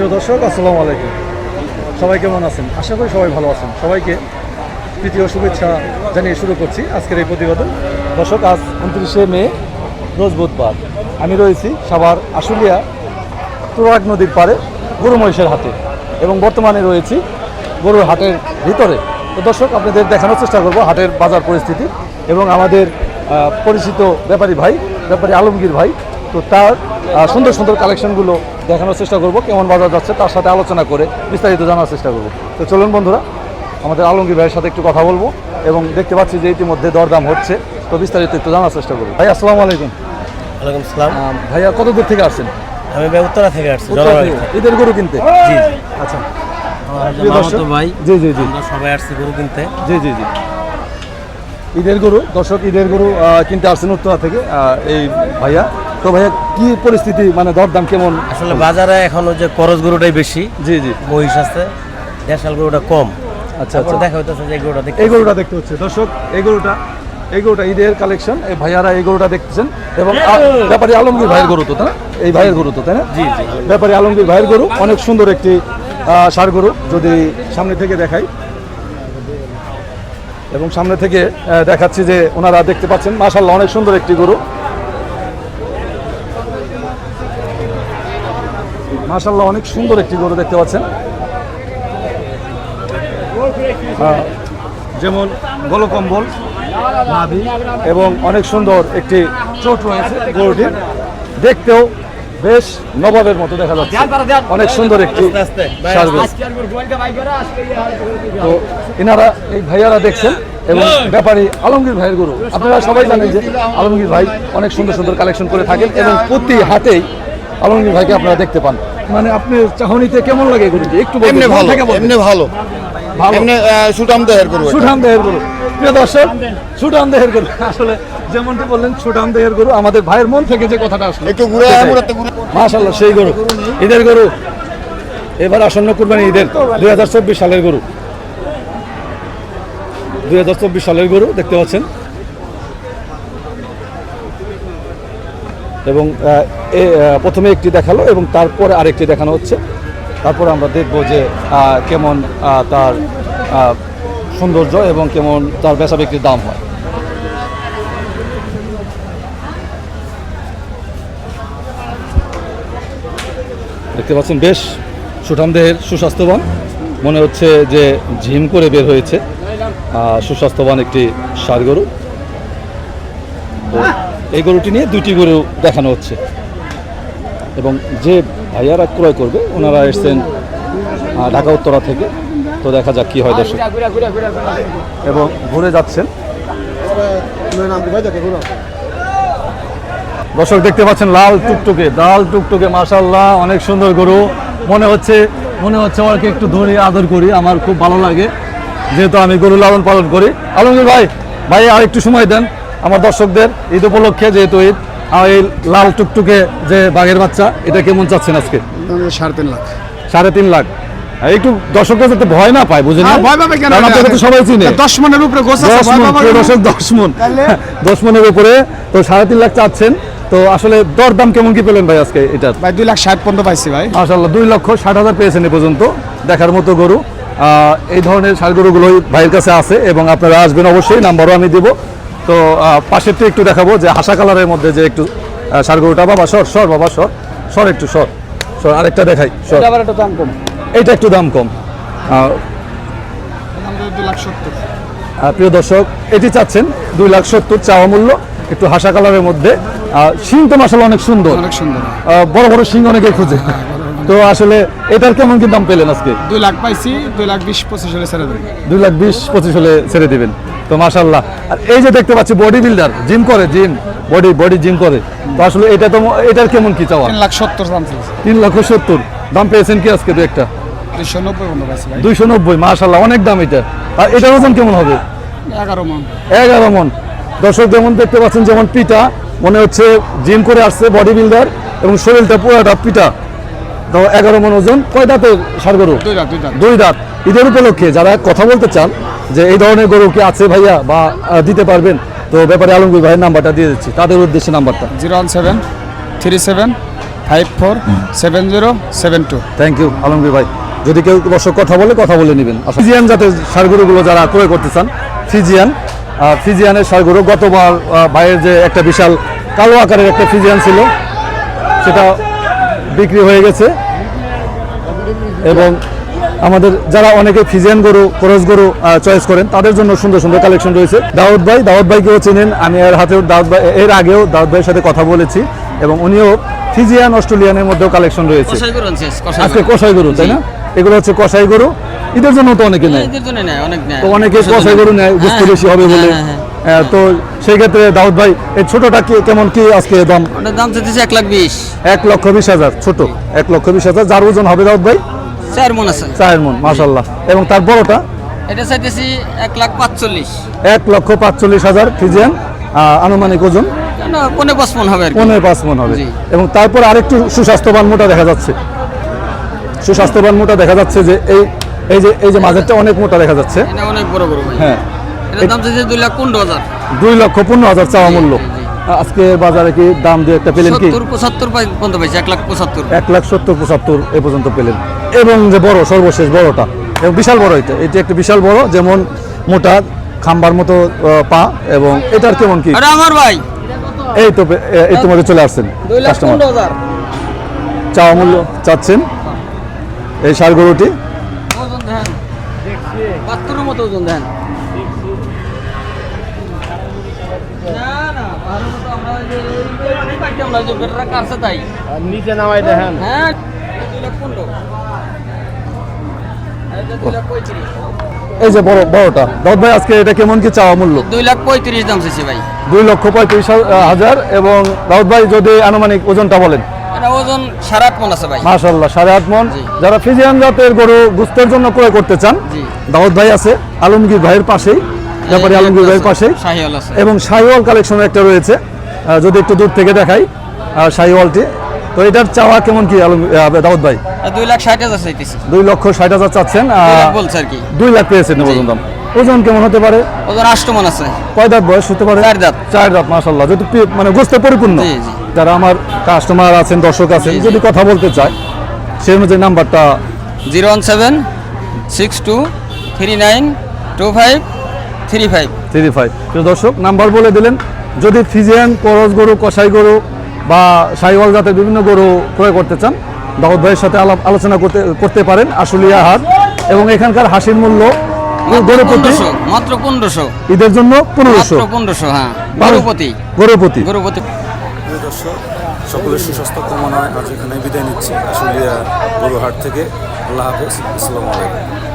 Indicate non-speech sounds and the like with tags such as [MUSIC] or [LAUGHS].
প্রিয় দর্শক, আসসালামু আলাইকুম। সবাই কেমন আছেন? আশা করি সবাই ভালো আছেন। সবাইকে তৃতীয় শুভেচ্ছা জানিয়ে শুরু করছি আজকের এই প্রতিবেদন। দর্শক, আজ উনত্রিশে মে, রোজ বুধবার। আমি রয়েছি সাভার আশুলিয়া তুরাগ নদীর পাড়ে গরু মহিষের হাটে এবং বর্তমানে রয়েছি গরুর হাটের ভিতরে। তো দর্শক, আপনাদের দেখানোর চেষ্টা করব হাটের বাজার পরিস্থিতি এবং আমাদের পরিচিত ব্যাপারী ভাই, ব্যাপারী আলমগীর ভাই। তো তার সুন্দর সুন্দর কালেকশনগুলো দেখানোর চেষ্টা করব কেমন বাজার যাচ্ছে তার সাথে আলোচনা করে বিস্তারিত জানার চেষ্টা করব। তো চলুন বন্ধুরা আমাদের আলমগীর ভাইয়ের সাথে একটু কথা বলব এবং দেখতে পাচ্ছি যে ইতিমধ্যে দরদাম হচ্ছে তো বিস্তারিত একটু জানার চেষ্টা করব। ভাই আসসালামু আলাইকুম। ওয়ালাইকুম সালাম। ভাইয়া কত দূর থেকে আসছেন? আমি ভাই উত্তরা থেকে আসছি। ঈদের গরু কিনতে? জি। আচ্ছা। ভাই জি জি জি। সবাই আসছি গরু কিনতে। জি জি জি। ঈদের গরু দর্শক ঈদের গরু কিনতে আসছেন উত্তরা থেকে এই ভাইয়া। তো ভাইয়া কি পরিস্থিতি? মানে দরদাম কেমন? আসলে বাজারে এখন ওই যে করজ গরুটাই বেশি জি জি। মহিষ আছে দেশাল গরুটা কম। আচ্ছা আচ্ছা। দেখা হইতেছে যে গরুটা দেখতে এই গরুটা দেখতে হচ্ছে। দর্শক এই গরুটা এই গরুটা ঈদের কালেকশন এই ভাইয়ারা এই গরুটা দেখতেছেন। এবং ব্যাপারী আলমগীর ভাইয়ের গরু তো তাই এই ভাইয়ের গরু তো তাই না? জি জি। ব্যাপারী আলমগীর ভাইয়ের গরু অনেক সুন্দর একটি ষাঁড় গরু যদি সামনে থেকে দেখাই। এবং সামনে থেকে দেখাচ্ছি যে ওনারা দেখতে পাচ্ছেন। মাশাল্লাহ অনেক সুন্দর একটি গরু। মাশাল্লাহ অনেক সুন্দর একটি গরু দেখতে পাচ্ছেন। যেমন গলকম্বল নাভি এবং অনেক সুন্দর একটি চোট রয়েছে গরুটির। দেখতেও বেশ নবাবের মতো দেখা যাচ্ছে। অনেক সুন্দর একটি। তো এনারা এই ভাইয়ারা দেখছেন এবং ব্যাপারী আলমগীর ভাইয়ের গরু। আপনারা সবাই জানেন যে আলমগীর ভাই অনেক সুন্দর সুন্দর কালেকশন করে থাকেন এবং প্রতি হাতেই আলমগীর ভাইকে আপনারা দেখতে পান। মানে আপনার চাহনিতে কেমন লাগে গরুটি একটু এমনি ভালো। এমনি ভালো। ভালো। এমনি সুঠাম দেহের করব সুঠাম দেহের গরু। প্রিয় দর্শক সুঠাম দেহের গরু। আসলে যেমনটি বললেন সুঠাম দেহের গরু। আমাদের ভাইয়ের মন থেকে যে কথাটা আসলো একটু ঘুরে মাশাল্লাহ সেই গরু। ঈদের গরু। এবার আসন্ন কুরবানি ঈদের। দুই হাজার চব্বিশ সালের গরু। দুই হাজার চব্বিশ সালের গরু দেখতে পাচ্ছেন। এবং প্রথমে একটি দেখাল এবং তারপরে আরেকটি দেখানো হচ্ছে। তারপর আমরা দেখব যে কেমন তার সৌন্দর্য এবং কেমন তার বেচা বিক্রির দাম হয়। দেখতে পাচ্ছেন বেশ সুঠাম দেহের সুস্বাস্থ্যবান মনে হচ্ছে যে ঝিম করে বের হয়েছে। সুস্বাস্থ্যবান একটি ষাড় গরু। তো এই গরুটি নিয়ে দুইটি গরু দেখানো হচ্ছে। এবং যে ভাইয়ারা ক্রয় করবে, ওনারা এসছেন ঢাকা উত্তরা থেকে। তো দেখা যাক কি হয় দর্শক। এবং ঘুরে যাচ্ছেন। দর্শক, দেখতে পাচ্ছেন লাল টুকটুকে লাল টুকটুকে মাশাল্লাহ অনেক সুন্দর গরু। মনে হচ্ছে মনে হচ্ছে আমাকে একটু ধরে আদর করি, আমার খুব ভালো লাগে। যেহেতু আমি গরু লালন পালন করি। আলমগীর ভাই ভাই আর একটু সময় দেন। আমার দর্শকদের ঈদ উপলক্ষে যেহেতু ঈদ আর এই লাল টুকটুকে যে বাঘের বাচ্চা এটা কেমন চাচ্ছেন আজকে? সাড়ে তিন লাখ। সাড়ে তিন লাখ। একটু দর্শকরা যাতে ভয় না পায় হ্যাঁ, ভয় পাবে কেন? আপনাকে তো সবাই চিনে। দশ মনের উপরে গোছ আছে, মন পাবার প্রিয় কোনো- দর্শক দশ মন। [LAUGHS] দশ মনের উপরে তো সাড়ে তিন লাখ চাচ্ছেন। তো আসলে দরদাম কেমন কি পেলেন ভাই আজকে এটা ভাই দুই লাখ ষাট পর্যন্ত পাইছি ভাই। মাশাল্লাহ দুই লক্ষ ষাট হাজার পেয়েছেন এ পর্যন্ত দেখার মতো গরু। আহ, এই ধরনের ষাড় গরুগুলোই ভাইয়ের কাছে আছে এবং আপনারা আসবেন অবশ্যই নাম্বারও আমি দেবো। তো আহ, পাশেরটা একটু দেখাবো যে হাসা কালারের মধ্যে যে একটু ষাড় গরুটা বাবা সর সর বাবা সর। সর একটু সর। সর আরেকটা দেখাই সর। আবার একটা দাম কম। এইটা একটু দাম কম। প্রিয় দর্শক এটি চাচ্ছেন দুই লাখ সত্তর চাওয়া মূল্য একটু হাসা কালারের মধ্যে। শিং তো মাসাল অনেক সুন্দর। অনেক সুন্দর। বড় বড় শিং অনেকে খুঁজে। তো আসলে এটার কেমন কি দাম পেলেন আজকে? দুই লাখ পাইছি দুই লাখ বিশ পঁচিশ হলে ছেড়ে দেবেন। দুই লাখ বিশ পঁচিশ হলে ছেড়ে দিবেন। তো মাসাল্লাহ আর এই যে দেখতে পাচ্ছি বডি বিল্ডার জিম করে জিম বডি বডি জিম করে। তো আসলে এটা তো এটার কেমন কি চাওয়া? তিন লাখ সত্তর দাম তিন লক্ষ সত্তর। দাম পেয়েছেন কি আজকে দু একটা? দুইশো নব্বই মাসাল্লাহ অনেক দাম এটা। আর এটার ওজন কেমন হবে? এগারো মন। এগারো মন। দর্শক যেমন দেখতে পাচ্ছেন যেমন পিটা মনে হচ্ছে জিম করে আসছে বডি বিল্ডার এবং শরীরটা পুরোটা পিটা তো এগারো মন ওজন। কয় দাঁতের সার গরু? দুই লাখ দুই দুই দাঁত। ঈদের উপলক্ষে যারা কথা বলতে চান যে এই ধরনের গরু কি আছে ভাইয়া বা দিতে পারবেন? তো ব্যাপারে আলমগীর ভাইয়ের নাম্বারটা দিয়ে দিচ্ছি। তাদের উদ্দেশ্যে নাম্বারটা। Zero one seven three seven five four seven zero seven two. Thank you Alamgir ভাই। যদি কেউ দর্শক কথা বলে কথা বলে নেবেন। ফিজিয়ান জাতের সারগরুগুলো যারা ক্রয় করতে চান ফিজিয়ান ফিজিয়ানের সারগরু গতবার ভাইয়ের যে একটা বিশাল কালো আকারের একটা ফিজিয়ান ছিল সেটা বিক্রি হয়ে গেছে। এবং আমাদের যারা অনেকে ফিজিয়ান গরু ক্রস গরু চয়েস করেন তাদের জন্য সুন্দর সুন্দর কালেকশন রয়েছে। দাউদ ভাই দাউদ ভাইকেও চেনেন আমি এর হাতেও দাউদ ভাই এর আগেও দাউদ ভাইয়ের সাথে কথা বলেছি এবং উনিও ফিজিয়ান অস্ট্রেলিয়ানের মধ্যেও কালেকশন রয়েছে। আজকে কষাই গরু তাই না? এগুলো হচ্ছে কষাই গরু। ঈদের জন্য তো অনেকে নেয়। তো অনেকে কষাই গরু। নেয় বুঝতে হ্যাঁ, বেশি হবে বলে। হ্যাঁ, হ্যাঁ, তো সেই ক্ষেত্রে দাউদ ভাই এই ছোটটা কি কেমন কি আজকে দাম? দাম চাইতেছে এক লাখ বিশ। এক লক্ষ বিশ হাজার ছোট। এক লক্ষ বিশ হাজার যার ওজন হবে দাউদ ভাই? চার মন আছে। চায়ের মন মাসাল্লাহ এবং তার বড়টা? এটা চাইতেছি এক লাখ পাঁচচল্লিশ। এক লক্ষ পাঁচচল্লিশ হাজার ফিজিয়ান আনুমানিক ওজন? পনেরো পাঁচ মন হবে পনেরো পাঁচ মন হবে। এবং তারপর আরেকটু সুস্বাস্থ্যবান মোটা দেখা যাচ্ছে। সুস্বাস্থ্যবান মোটা দেখা যাচ্ছে যে এই এই যে এই যে মাঝেরটা অনেক মোটা দেখা যাচ্ছে। এটা অনেক বড় বড় হ্যাঁ। এটার দাম চাইছে দুই লাখ পনেরো হাজার। দুই লক্ষ পনেরো হাজার চাওয়া মূল্য। আজকে বাজারে কি দাম দিয়ে একটা পেলেন কি? সত্তর পঁচাত্তর পর্যন্ত পাইছে এক লাখ পঁচাত্তর। এক লাখ সত্তর পঁচাত্তর এ পর্যন্ত পেলেন। এবং যে বড় সর্বশেষ বড়টা এবং বিশাল বড় এটা। এটা একটা বিশাল বড় যেমন মোটা খাম্বার মতো পা এবং এটার কেমন কি? আমার ভাই। এই তো এই তোমাদের চলে আসছেন কাস্টমার চাওয়া মূল্য চাচ্ছেন এই সার গরুটি। মতো ওজন দেন। নিচে নামাই দেখেন। হ্যাঁ দুই লাখ পনেরো আর এটা দুই লাখ পঁয়ত্রিশ এই যে বড় বড়টা। দাউদ ভাই আজকে এটা কেমন কি চাওয়া মূল্য? দুই লাখ পঁয়ত্রিশ দাম চাইছি ভাই। দুই লক্ষ পঁয়ত্রিশ হাজার এবং দাউদ ভাই যদি আনুমানিক ওজনটা বলেন। ওজন সাড়ে আট মন আছে ভাই। মাশাল্লাহ সাড়ে আট মন। যারা ফিজিয়ান জাতের গরু গুস্তের জন্য ক্রয় করতে চান দাউদ ভাই আছে আলমগীর ভাইয়ের পাশেই ব্যাপারী আলমগীর ভাইয়ের এবং শাহিওয়াল কালেকশন একটা রয়েছে। যদি একটু দূর থেকে দেখাই শাহিওয়ালটি। তো এটার চাওয়া কেমন কি দাউদ ভাই? দুই লাখ ষাট হাজার চাইতেছি। দুই লক্ষ ষাট হাজার চাচ্ছেন বলছে আর কি। দুই লাখ পেয়েছেন ওজন দাম। ওজন কেমন হতে পারে? ওজন আষ্ট মন আছে। কয় দাঁত বয়স হতে পারে? চার দাঁত। চার দাঁত মাসাল্লাহ যেহেতু মানে গোস্তে পরিপূর্ণ। যারা আমার কাস্টমার আছেন দর্শক আছেন। যদি কথা বলতে চায় সেই অনুযায়ী নাম্বারটা zero one seven six two three nine two five three five. Three five. দর্শক নাম্বার বলে দিলেন যদি ফিজিয়ান করস গরু কসাই গরু বা সাইওয়াল জাতের বিভিন্ন গরু ক্রয় করতে চান দাউদ ভাইয়ের সাথে আলাপ আলোচনা করতে করতে পারেন আশুলিয়া হাট এবং এখানকার হাসির মূল্য গরু প্রতি মাত্র পনেরোশো। ঈদের জন্য পনেরোশো। পনেরোশো হ্যাঁ। গরুপতি। গরুপতি। গরুপতি। দর্শক সকলের সুস্বাস্থ্য কামনায় আজ এখানে বিদায় নিচ্ছি আশুলিয়া গরুহাট থেকে। আল্লাহ হাফেজ। আসসালামু আলাইকুম।